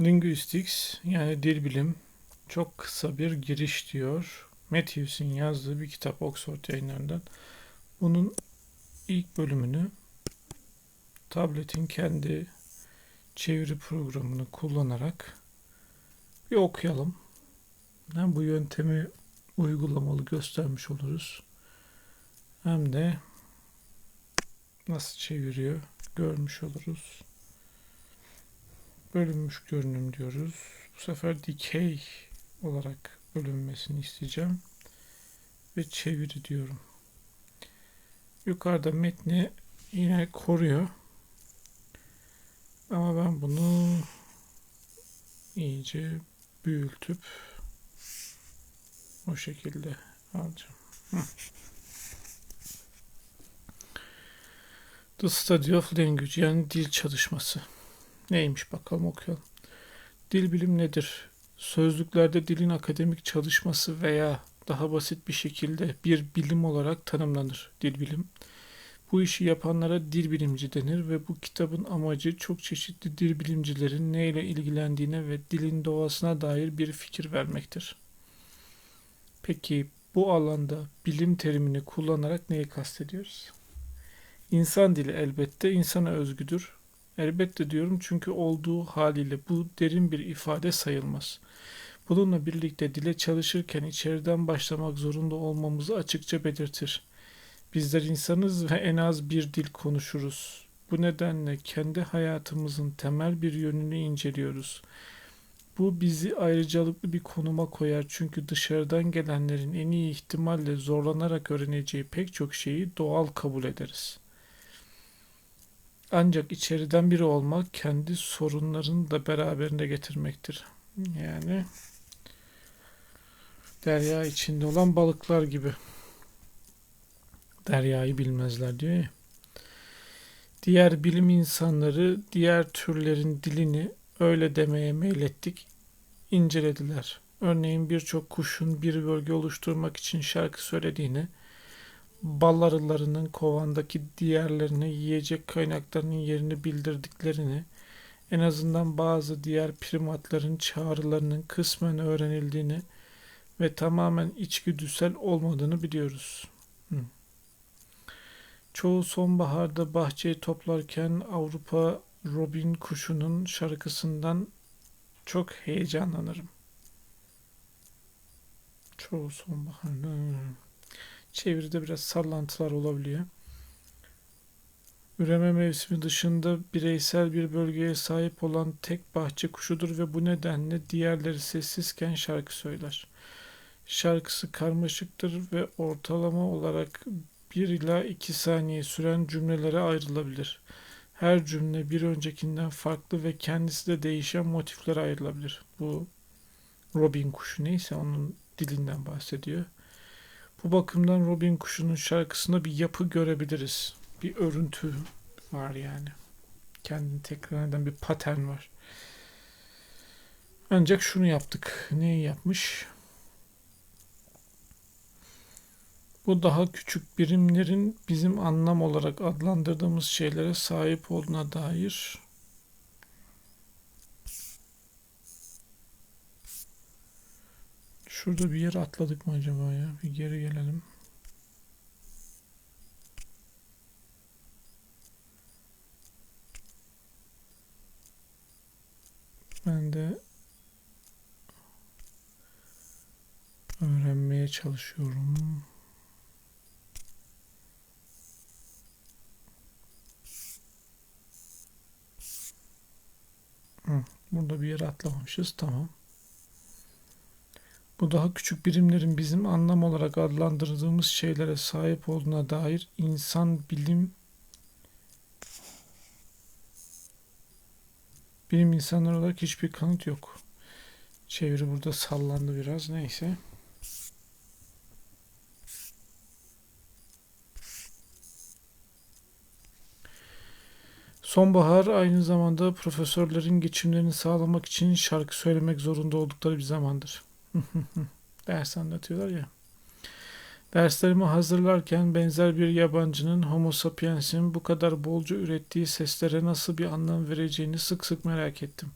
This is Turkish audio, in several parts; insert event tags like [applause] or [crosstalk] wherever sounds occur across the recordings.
Linguistics yani dil bilim çok kısa bir giriş diyor. Matthews'in yazdığı bir kitap Oxford yayınlarından. Bunun ilk bölümünü tabletin kendi çeviri programını kullanarak bir okuyalım. Hem bu yöntemi uygulamalı göstermiş oluruz. Hem de nasıl çeviriyor görmüş oluruz. Bölünmüş görünüm diyoruz. Bu sefer dikey olarak bölünmesini isteyeceğim. Ve çeviri diyorum. Yukarıda metni yine koruyor. Ama ben bunu iyice büyütüp o şekilde alacağım. The Study of Language yani dil çalışması. Neymiş bakalım okuyalım. Dil bilim nedir? Sözlüklerde dilin akademik çalışması veya daha basit bir şekilde bir bilim olarak tanımlanır dil bilim. Bu işi yapanlara dil bilimci denir ve bu kitabın amacı çok çeşitli dil bilimcilerin neyle ilgilendiğine ve dilin doğasına dair bir fikir vermektir. Peki bu alanda bilim terimini kullanarak neyi kastediyoruz? İnsan dili elbette insana özgüdür. Elbette diyorum çünkü olduğu haliyle bu derin bir ifade sayılmaz. Bununla birlikte dile çalışırken içeriden başlamak zorunda olmamızı açıkça belirtir. Bizler insanız ve en az bir dil konuşuruz. Bu nedenle kendi hayatımızın temel bir yönünü inceliyoruz. Bu bizi ayrıcalıklı bir konuma koyar çünkü dışarıdan gelenlerin en iyi ihtimalle zorlanarak öğreneceği pek çok şeyi doğal kabul ederiz. Ancak içeriden biri olmak kendi sorunlarını da beraberinde getirmektir. Yani derya içinde olan balıklar gibi. Deryayı bilmezler diyor ya. Diğer bilim insanları diğer türlerin dilini öyle demeye meylettik, incelediler. Örneğin birçok kuşun bir bölge oluşturmak için şarkı söylediğini, bal arılarının kovandaki diğerlerine yiyecek kaynaklarının yerini bildirdiklerini, en azından bazı diğer primatların çağrılarının kısmen öğrenildiğini ve tamamen içgüdüsel olmadığını biliyoruz. Çoğu sonbaharda bahçeyi toplarken Avrupa Robin kuşunun şarkısından çok heyecanlanırım. Çoğu sonbaharda. Çeviride biraz sallantılar olabiliyor. Üreme mevsimi dışında bireysel bir bölgeye sahip olan tek bahçe kuşudur ve bu nedenle diğerleri sessizken şarkı söyler. Şarkısı karmaşıktır ve ortalama olarak 1 ila 2 saniye süren cümlelere ayrılabilir. Her cümle bir öncekinden farklı ve kendisi de değişen motiflere ayrılabilir. Bu Robin kuşu neyse onun dilinden bahsediyor. Bu bakımdan Robin kuşunun şarkısında bir yapı görebiliriz. Bir örüntü var yani. Kendini tekrar eden bir patern var. Ancak şunu yaptık. Neyi yapmış? Bu daha küçük birimlerin bizim anlam olarak adlandırdığımız şeylere sahip olduğuna dair Şurada bir yer atladık mı acaba ya? Bir geri gelelim. Ben de öğrenmeye çalışıyorum. Burada bir yere atlamamışız. Tamam. Bu daha küçük birimlerin bizim anlam olarak adlandırdığımız şeylere sahip olduğuna dair insan bilim bilim insanları olarak hiçbir kanıt yok. Çeviri burada sallandı biraz. Neyse. Sonbahar aynı zamanda profesörlerin geçimlerini sağlamak için şarkı söylemek zorunda oldukları bir zamandır. [laughs] Ders anlatıyorlar ya. Derslerimi hazırlarken benzer bir yabancının Homo sapiens'in bu kadar bolca ürettiği seslere nasıl bir anlam vereceğini sık sık merak ettim.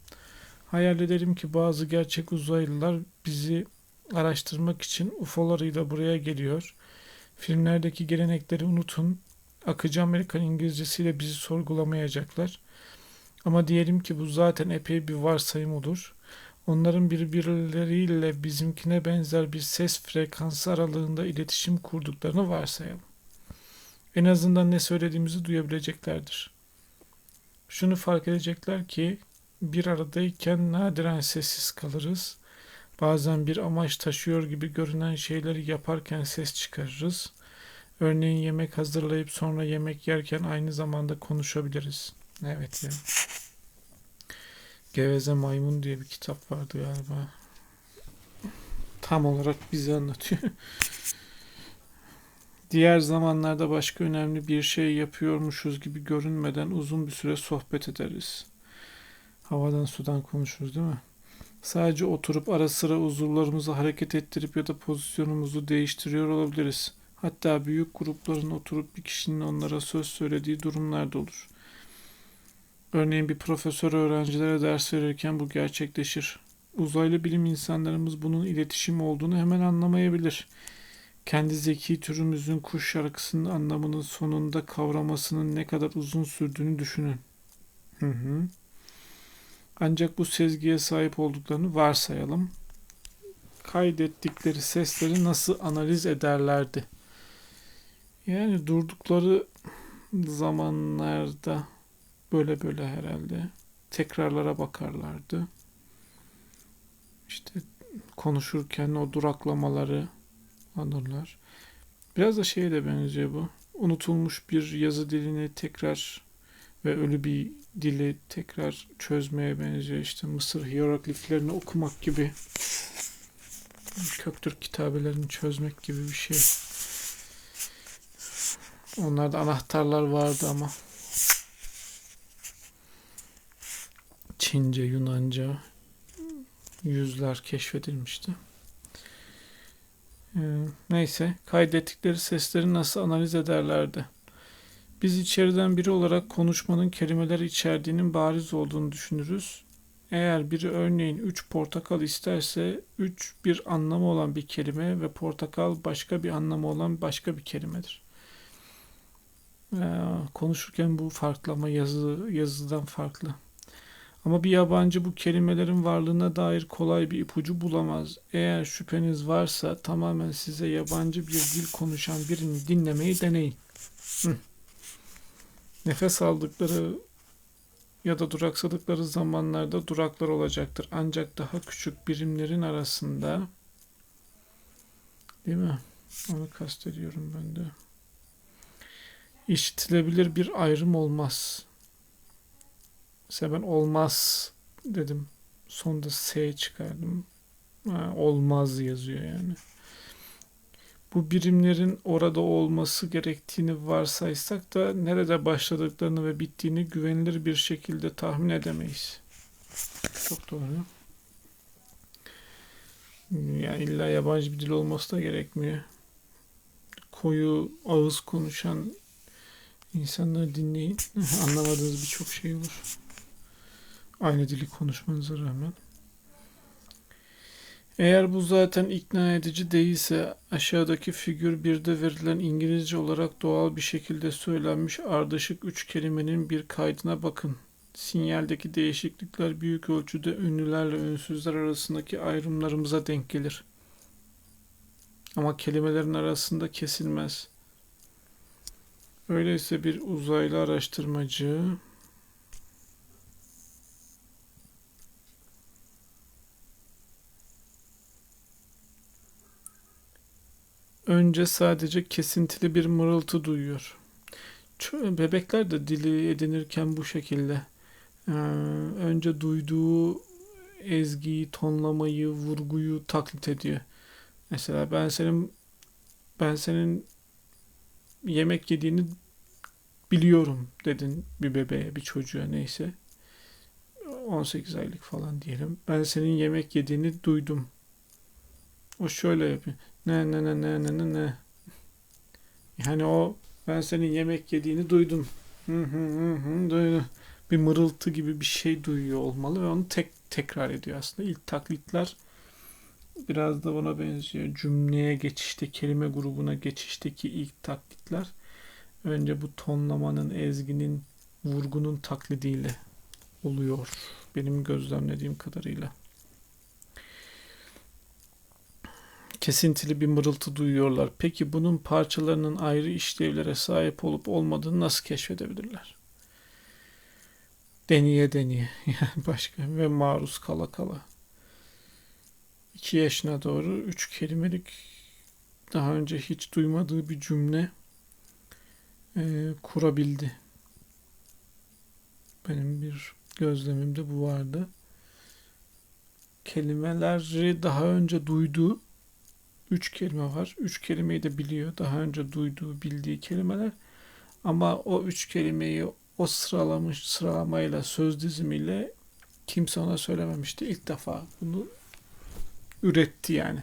Hayal ederim ki bazı gerçek uzaylılar bizi araştırmak için UFO'larıyla buraya geliyor. Filmlerdeki gelenekleri unutun. Akıcı Amerikan İngilizcesiyle bizi sorgulamayacaklar. Ama diyelim ki bu zaten epey bir varsayım olur. Onların birbirleriyle bizimkine benzer bir ses frekansı aralığında iletişim kurduklarını varsayalım. En azından ne söylediğimizi duyabileceklerdir. Şunu fark edecekler ki bir aradayken nadiren sessiz kalırız. Bazen bir amaç taşıyor gibi görünen şeyleri yaparken ses çıkarırız. Örneğin yemek hazırlayıp sonra yemek yerken aynı zamanda konuşabiliriz. Evet ya. Geveze Maymun diye bir kitap vardı galiba. Tam olarak bizi anlatıyor. [laughs] Diğer zamanlarda başka önemli bir şey yapıyormuşuz gibi görünmeden uzun bir süre sohbet ederiz. Havadan sudan konuşuruz değil mi? Sadece oturup ara sıra uzuvlarımızı hareket ettirip ya da pozisyonumuzu değiştiriyor olabiliriz. Hatta büyük grupların oturup bir kişinin onlara söz söylediği durumlar da olur. Örneğin bir profesör öğrencilere ders verirken bu gerçekleşir. Uzaylı bilim insanlarımız bunun iletişim olduğunu hemen anlamayabilir. Kendi zeki türümüzün kuş şarkısının anlamının sonunda kavramasının ne kadar uzun sürdüğünü düşünün. Hı hı. Ancak bu sezgiye sahip olduklarını varsayalım. Kaydettikleri sesleri nasıl analiz ederlerdi? Yani durdukları zamanlarda böyle böyle herhalde tekrarlara bakarlardı. İşte konuşurken o duraklamaları alırlar. Biraz da şeye de benziyor bu. Unutulmuş bir yazı dilini tekrar ve ölü bir dili tekrar çözmeye benziyor. İşte Mısır hierogliflerini okumak gibi. Köktürk kitabelerini çözmek gibi bir şey. Onlarda anahtarlar vardı ama. Çince, Yunanca yüzler keşfedilmişti. Ee, neyse, kaydettikleri sesleri nasıl analiz ederlerdi? Biz içeriden biri olarak konuşmanın kelimeler içerdiğinin bariz olduğunu düşünürüz. Eğer biri örneğin 3 portakal isterse 3 bir anlamı olan bir kelime ve portakal başka bir anlamı olan başka bir kelimedir. Ee, konuşurken bu farklı ama yazı, yazıdan farklı. Ama bir yabancı bu kelimelerin varlığına dair kolay bir ipucu bulamaz. Eğer şüpheniz varsa tamamen size yabancı bir dil konuşan birini dinlemeyi deneyin. Hı. Nefes aldıkları ya da duraksadıkları zamanlarda duraklar olacaktır. Ancak daha küçük birimlerin arasında değil mi? Onu kastediyorum ben de. İşitilebilir bir ayrım olmaz. Ben olmaz dedim. Sonunda S çıkardım. Ha, olmaz yazıyor yani. Bu birimlerin orada olması gerektiğini varsaysak da nerede başladıklarını ve bittiğini güvenilir bir şekilde tahmin edemeyiz. Çok doğru. Yani illa yabancı bir dil olması da gerekmiyor. Koyu ağız konuşan insanları dinleyin. [laughs] Anlamadığınız birçok şey olur. Aynı dili konuşmanıza rağmen. Eğer bu zaten ikna edici değilse aşağıdaki figür birde verilen İngilizce olarak doğal bir şekilde söylenmiş ardışık üç kelimenin bir kaydına bakın. Sinyaldeki değişiklikler büyük ölçüde ünlülerle ünsüzler arasındaki ayrımlarımıza denk gelir. Ama kelimelerin arasında kesilmez. Öyleyse bir uzaylı araştırmacı önce sadece kesintili bir mırıltı duyuyor. Bebekler de dili edinirken bu şekilde. Ee, önce duyduğu ezgiyi, tonlamayı, vurguyu taklit ediyor. Mesela ben senin ben senin yemek yediğini biliyorum dedin bir bebeğe, bir çocuğa neyse. 18 aylık falan diyelim. Ben senin yemek yediğini duydum. O şöyle yapıyor. Ne ne ne ne ne ne ne. Yani o ben senin yemek yediğini duydum. Hı hı hı hı duydum. bir mırıltı gibi bir şey duyuyor olmalı ve onu tek tekrar ediyor aslında. İlk taklitler biraz da buna benziyor. Cümleye geçişte, kelime grubuna geçişteki ilk taklitler önce bu tonlamanın, ezginin, vurgunun taklidiyle oluyor. Benim gözlemlediğim kadarıyla. Kesintili bir mırıltı duyuyorlar. Peki bunun parçalarının ayrı işlevlere sahip olup olmadığını nasıl keşfedebilirler? Deneye deneye yani [laughs] başka ve maruz kala kala. 2 yaşına doğru üç kelimelik daha önce hiç duymadığı bir cümle e, kurabildi. Benim bir gözlemimde bu vardı. Kelimeleri daha önce duyduğu üç kelime var. Üç kelimeyi de biliyor. Daha önce duyduğu, bildiği kelimeler. Ama o üç kelimeyi o sıralamış sıralamayla, söz dizimiyle kimse ona söylememişti. İlk defa bunu üretti yani.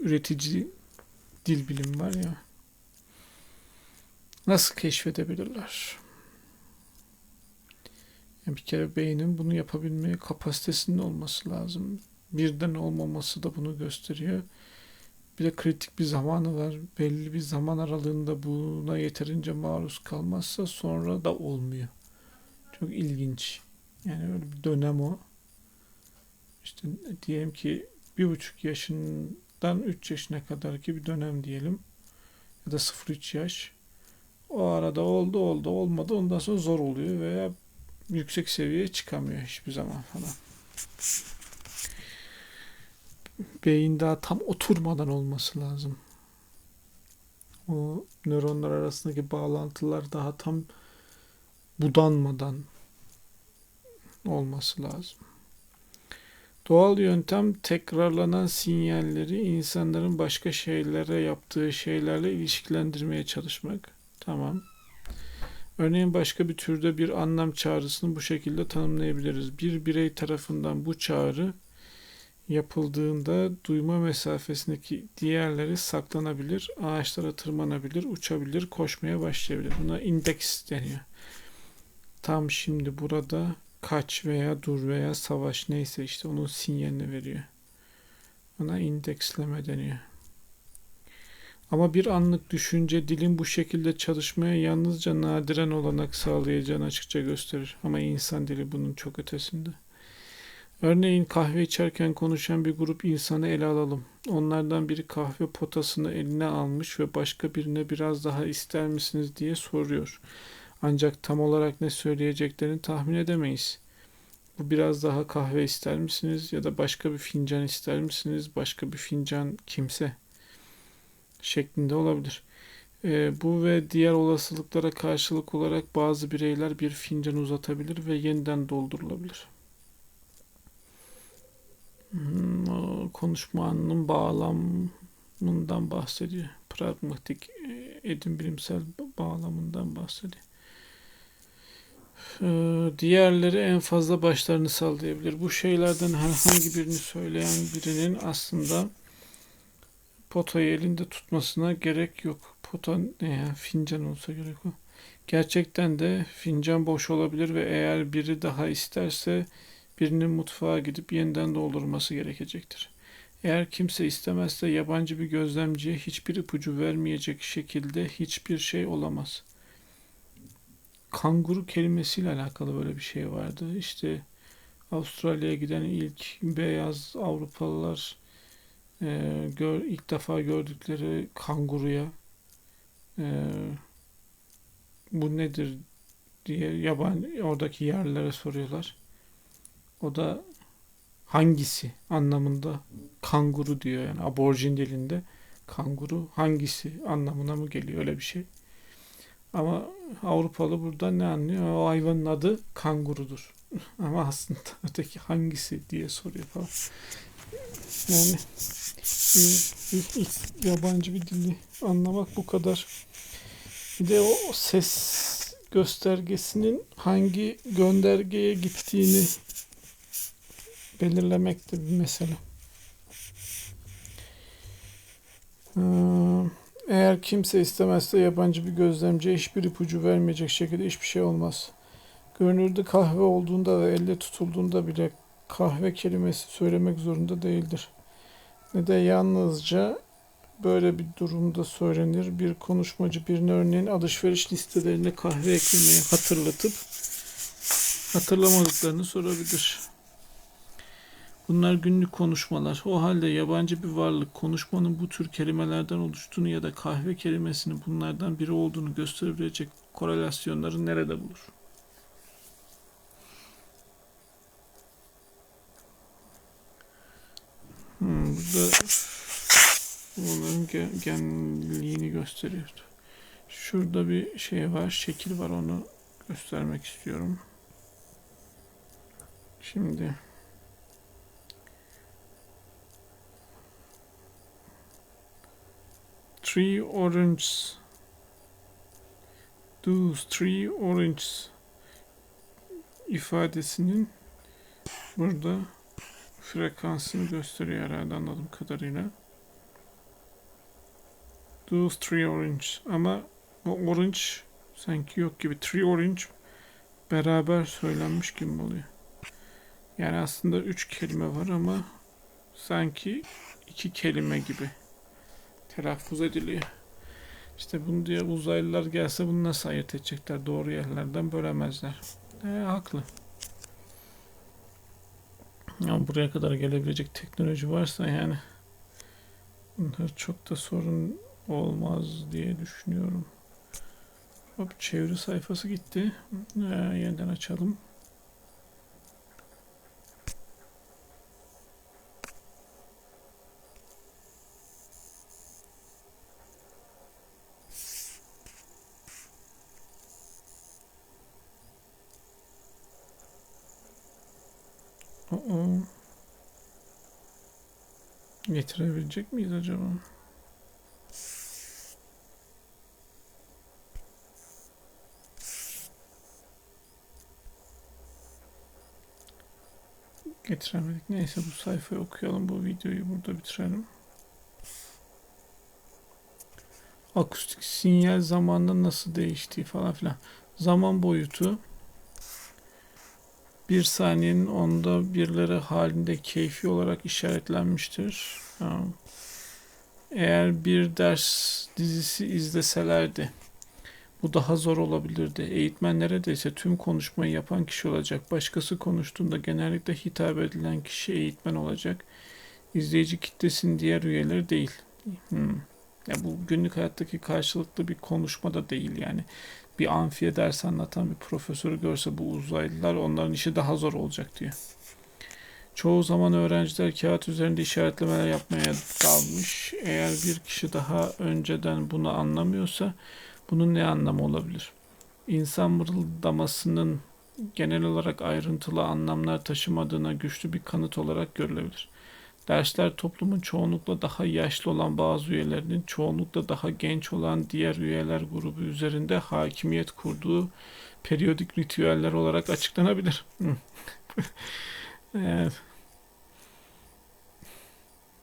Üretici dil bilim var ya. Nasıl keşfedebilirler? Yani bir kere beynin bunu yapabilmeye kapasitesinin olması lazım. Birden olmaması da bunu gösteriyor. Bir de kritik bir zamanı var. Belli bir zaman aralığında buna yeterince maruz kalmazsa sonra da olmuyor. Çok ilginç. Yani öyle bir dönem o. İşte diyelim ki bir buçuk yaşından üç yaşına kadar ki bir dönem diyelim. Ya da 0-3 yaş. O arada oldu oldu olmadı ondan sonra zor oluyor veya yüksek seviyeye çıkamıyor hiçbir zaman falan. Beyin daha tam oturmadan olması lazım. O nöronlar arasındaki bağlantılar daha tam budanmadan olması lazım. Doğal yöntem tekrarlanan sinyalleri insanların başka şeylere yaptığı şeylerle ilişkilendirmeye çalışmak. Tamam. Örneğin başka bir türde bir anlam çağrısını bu şekilde tanımlayabiliriz. Bir birey tarafından bu çağrı yapıldığında duyma mesafesindeki diğerleri saklanabilir, ağaçlara tırmanabilir, uçabilir, koşmaya başlayabilir. Buna indeks deniyor. Tam şimdi burada kaç veya dur veya savaş neyse işte onun sinyalini veriyor. Buna indeksleme deniyor. Ama bir anlık düşünce dilin bu şekilde çalışmaya yalnızca nadiren olanak sağlayacağını açıkça gösterir. Ama insan dili bunun çok ötesinde. Örneğin kahve içerken konuşan bir grup insanı ele alalım. Onlardan biri kahve potasını eline almış ve başka birine biraz daha ister misiniz diye soruyor. Ancak tam olarak ne söyleyeceklerini tahmin edemeyiz. Bu biraz daha kahve ister misiniz ya da başka bir fincan ister misiniz? Başka bir fincan kimse şeklinde olabilir. E, bu ve diğer olasılıklara karşılık olarak bazı bireyler bir fincan uzatabilir ve yeniden doldurulabilir. Hmm, konuşma anının bağlamından bahsediyor. Pragmatik edim bilimsel bağlamından bahsediyor. Ee, diğerleri en fazla başlarını sallayabilir. Bu şeylerden herhangi birini söyleyen birinin aslında potayı elinde tutmasına gerek yok. Pota ne ya? Fincan olsa gerek o. Gerçekten de fincan boş olabilir ve eğer biri daha isterse birinin mutfağa gidip yeniden doldurması gerekecektir. Eğer kimse istemezse yabancı bir gözlemciye hiçbir ipucu vermeyecek şekilde hiçbir şey olamaz. Kanguru kelimesiyle alakalı böyle bir şey vardı. İşte Avustralya'ya giden ilk beyaz Avrupalılar e, gör, ilk defa gördükleri kanguruya e, bu nedir diye yaban oradaki yerlilere soruyorlar. O da hangisi anlamında kanguru diyor yani aborjin dilinde kanguru hangisi anlamına mı geliyor öyle bir şey. Ama Avrupalı burada ne anlıyor? O hayvanın adı kangurudur. [laughs] Ama aslında [laughs] öteki hangisi diye soruyor falan. Yani yabancı bir dili anlamak bu kadar. Bir de o ses göstergesinin hangi göndergeye gittiğini belirlemek bir mesele. Ee, eğer kimse istemezse yabancı bir gözlemciye hiçbir ipucu vermeyecek şekilde hiçbir şey olmaz. Görünürde kahve olduğunda ve elle tutulduğunda bile kahve kelimesi söylemek zorunda değildir. Ne de yalnızca böyle bir durumda söylenir. Bir konuşmacı birine örneğin alışveriş listelerine kahve eklemeyi hatırlatıp hatırlamadıklarını sorabilir. Bunlar günlük konuşmalar. O halde yabancı bir varlık konuşmanın bu tür kelimelerden oluştuğunu ya da kahve kelimesinin bunlardan biri olduğunu gösterebilecek korelasyonları nerede bulur? Hmm, burada ge- genliğini gösteriyor. Şurada bir şey var, şekil var onu göstermek istiyorum. Şimdi three oranges those three oranges ifadesinin burada frekansını gösteriyor herhalde anladığım kadarıyla. Those three orange ama o orange sanki yok gibi. Three orange beraber söylenmiş gibi oluyor. Yani aslında üç kelime var ama sanki iki kelime gibi telaffuz ediliyor. İşte bunu diye uzaylılar gelse bunu nasıl ayırt edecekler? Doğru yerlerden bölemezler. E, haklı. Ama buraya kadar gelebilecek teknoloji varsa yani bunlar çok da sorun olmaz diye düşünüyorum. Hop çeviri sayfası gitti. Ee, yeniden açalım. Getirebilecek miyiz acaba? Getiremedik. Neyse bu sayfayı okuyalım. Bu videoyu burada bitirelim. Akustik sinyal zamanla nasıl değiştiği falan filan. Zaman boyutu bir saniyenin onda birleri halinde keyfi olarak işaretlenmiştir. Eğer bir ders dizisi izleselerdi bu daha zor olabilirdi. Eğitmen neredeyse tüm konuşmayı yapan kişi olacak. Başkası konuştuğunda genellikle hitap edilen kişi eğitmen olacak. İzleyici kitlesinin diğer üyeleri değil. Hmm. Ya bu günlük hayattaki karşılıklı bir konuşma da değil yani. Bir amfiye ders anlatan bir profesörü görse bu uzaylılar onların işi daha zor olacak diyor. Çoğu zaman öğrenciler kağıt üzerinde işaretlemeler yapmaya dalmış. Eğer bir kişi daha önceden bunu anlamıyorsa bunun ne anlamı olabilir? İnsan mırıldamasının genel olarak ayrıntılı anlamlar taşımadığına güçlü bir kanıt olarak görülebilir. Dersler toplumun çoğunlukla daha yaşlı olan bazı üyelerinin çoğunlukla daha genç olan diğer üyeler grubu üzerinde hakimiyet kurduğu periyodik ritüeller olarak açıklanabilir. [laughs] evet.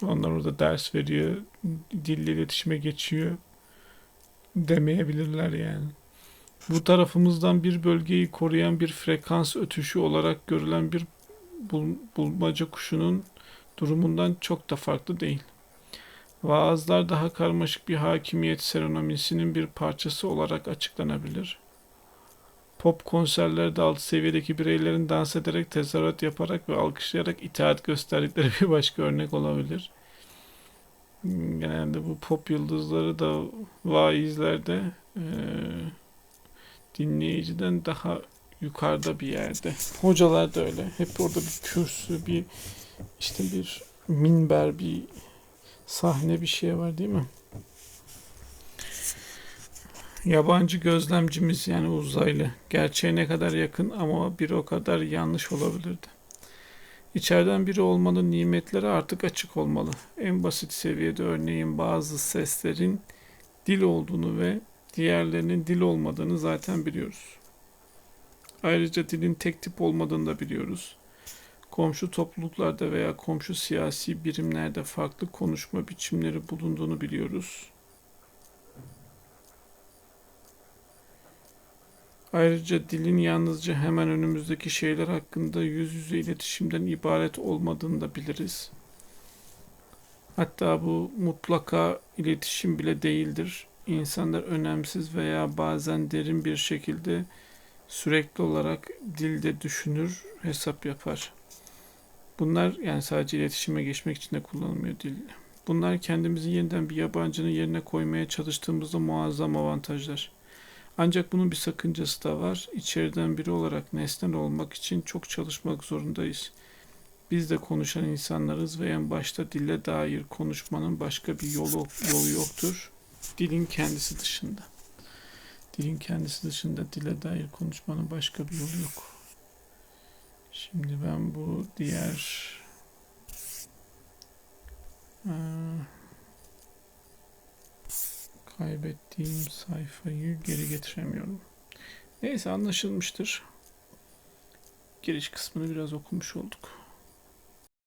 Onlar orada ders veriyor, dille iletişime geçiyor demeyebilirler yani. Bu tarafımızdan bir bölgeyi koruyan bir frekans ötüşü olarak görülen bir bul bulmaca kuşunun durumundan çok da farklı değil. Vaazlar daha karmaşık bir hakimiyet seremonisinin bir parçası olarak açıklanabilir. Pop konserlerde alt seviyedeki bireylerin dans ederek tezahürat yaparak ve alkışlayarak itaat gösterdikleri bir başka örnek olabilir. Genelde bu pop yıldızları da vaizlerde e, dinleyiciden daha yukarıda bir yerde. Hocalar da öyle. Hep orada bir kürsü, bir işte bir minber, bir sahne bir şey var değil mi? Yabancı gözlemcimiz yani uzaylı. Gerçeğe ne kadar yakın ama bir o kadar yanlış olabilirdi. İçeriden biri olmanın nimetleri artık açık olmalı. En basit seviyede örneğin bazı seslerin dil olduğunu ve diğerlerinin dil olmadığını zaten biliyoruz. Ayrıca dilin tek tip olmadığını da biliyoruz. Komşu topluluklarda veya komşu siyasi birimlerde farklı konuşma biçimleri bulunduğunu biliyoruz. Ayrıca dilin yalnızca hemen önümüzdeki şeyler hakkında yüz yüze iletişimden ibaret olmadığını da biliriz. Hatta bu mutlaka iletişim bile değildir. İnsanlar önemsiz veya bazen derin bir şekilde sürekli olarak dilde düşünür, hesap yapar. Bunlar yani sadece iletişime geçmek için de kullanılmıyor dil. Bunlar kendimizi yeniden bir yabancının yerine koymaya çalıştığımızda muazzam avantajlar. Ancak bunun bir sakıncası da var. İçeriden biri olarak nesnel olmak için çok çalışmak zorundayız. Biz de konuşan insanlarız ve en başta dille dair konuşmanın başka bir yolu, yolu yoktur. Dilin kendisi dışında. Dilin kendisi dışında dile dair konuşmanın başka bir yolu yok. Şimdi ben bu diğer eee, kaybettiğim sayfayı geri getiremiyorum. Neyse anlaşılmıştır. Giriş kısmını biraz okumuş olduk.